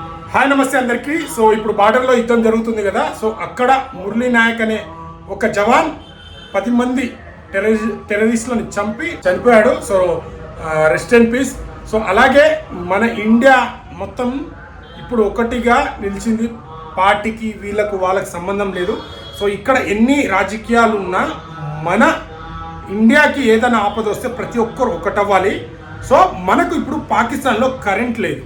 Hi నమస్తే అందరికీ. So ఇప్పుడు బార్డర్లో యుద్ధం జరుగుతుంది కదా. సో అక్కడ మురళీ నాయక్ అనే ఒక జవాన్ పది మంది టెర్రరి టెర్రరిస్టులను చంపి చనిపోయాడు. So rest and peace so అలాగే మన ఇండియా మొత్తం ఇప్పుడు ఒకటిగా నిలిచింది. పార్టీకి వీళ్ళకు వాళ్ళకి సంబంధం లేదు. సో ఇక్కడ ఎన్ని రాజకీయాలు ఉన్నా మన ఇండియాకి ఏదైనా ఆపద వస్తే ప్రతి ఒక్కరు ఒకటవ్వాలి. సో మనకు ఇప్పుడు పాకిస్తాన్లో కరెంట్ లేదు.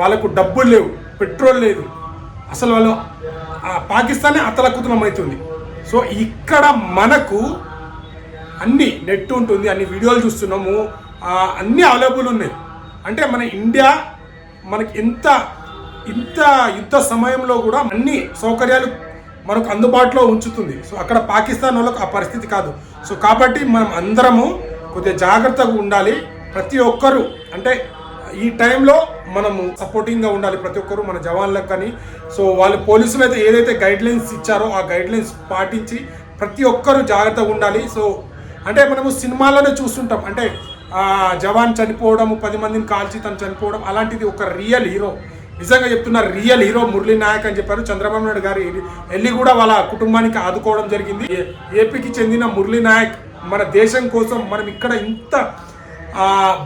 వాళ్ళకు డబ్బులు లేవు పెట్రోల్ లేదు. అసలు వాళ్ళు పాకిస్తానే అతలకుతలం అవుతుంది సో ఇక్కడ మనకు అన్ని నెట్ ఉంటుంది అన్ని వీడియోలు చూస్తున్నాము అన్నీ అవైలబుల్ ఉన్నాయి. అంటే మన ఇండియా మనకి ఎంత ఇంత యుద్ధ సమయంలో కూడా అన్ని సౌకర్యాలు మనకు అందుబాటులో ఉంచుతుంది. సో అక్కడ పాకిస్తాన్ వాళ్ళకు ఆ పరిస్థితి కాదు. సో కాబట్టి మనం అందరము కొద్దిగా జాగ్రత్తగా ఉండాలి. ప్రతి ఒక్కరూ అంటే ఈ టైంలో మనము సపోర్టింగ్గా ఉండాలి ప్రతి ఒక్కరు మన జవాన్లకు కానీ. సో వాళ్ళు పోలీసులు అయితే ఏదైతే గైడ్ లైన్స్ ఇచ్చారో ఆ గైడ్ లైన్స్ పాటించి ప్రతి ఒక్కరు జాగ్రత్తగా ఉండాలి. సో అంటే మనము సినిమాలోనే చూస్తుంటాం. అంటే ఆ జవాన్ చనిపోవడం పది మందిని కాల్చి తను చనిపోవడం అలాంటిది ఒక రియల్ హీరో నిజంగా చెప్తున్న రియల్ హీరో మురళీ నాయక్ అని చెప్పారు. చంద్రబాబు నాయుడు గారు వెళ్ళి కూడా వాళ్ళ కుటుంబానికి ఆదుకోవడం జరిగింది. ఏ- ఏపీకి చెందిన మురళీ నాయక్ మన దేశం కోసం మనం ఇక్కడ ఇంత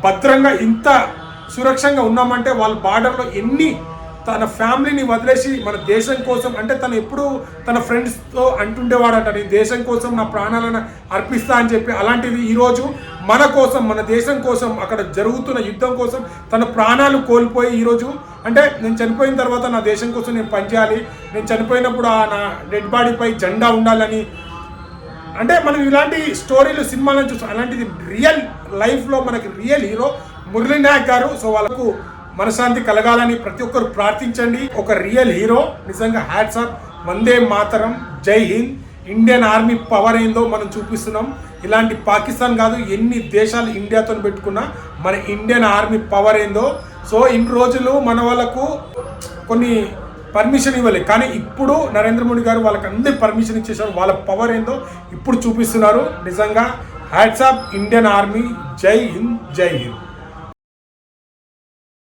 భద్రంగా ఇంత సురక్షంగా ఉన్నామంటే వాళ్ళ బార్డర్లో ఎన్ని తన ఫ్యామిలీని వదిలేసి మన దేశం కోసం అంటే తను ఎప్పుడు తన ఫ్రెండ్స్తో అంటుండేవాడట నేను దేశం కోసం నా ప్రాణాలను అర్పిస్తా అని చెప్పి. అలాంటిది ఈరోజు మన కోసం మన దేశం కోసం అక్కడ జరుగుతున్న యుద్ధం కోసం తన ప్రాణాలు కోల్పోయి ఈరోజు అంటే నేను చనిపోయిన తర్వాత నా దేశం కోసం నేను పనిచేయాలి నేను చనిపోయినప్పుడు ఆ నా డెడ్ బాడీపై జెండా ఉండాలని. అంటే మనం ఇలాంటి స్టోరీలు సినిమాలను చూస్తాం. అలాంటిది రియల్ లైఫ్లో మనకి రియల్ హీరో మురళీ నాయక్ గారు సో వాళ్ళకు మనశాంతి కలగాలని ప్రతి ఒక్కరు ప్రార్థించండి. ఒక రియల్ హీరో నిజంగా hats off Vande Mataram Jai Hind. Indian army power ఏందో మనం చూపిస్తున్నాం. ఇలాంటి పాకిస్తాన్ కాదు ఎన్ని దేశాలు ఇండియాతో పెట్టుకున్నా మన ఇండియన్ ఆర్మీ పవర్ ఏందో. సో ఇన్ని రోజులు మన వాళ్ళకు కొన్ని పర్మిషన్ ఇవ్వలేదు కానీ ఇప్పుడు నరేంద్ర మోడీ గారు వాళ్ళకి అందరి పర్మిషన్ ఇచ్చేసారు వాళ్ళ పవర్ ఏందో ఇప్పుడు చూపిస్తున్నారు. నిజంగా హ్యాట్సాప్ ఇండియన్ ఆర్మీ జై హింద్ జై హింద్.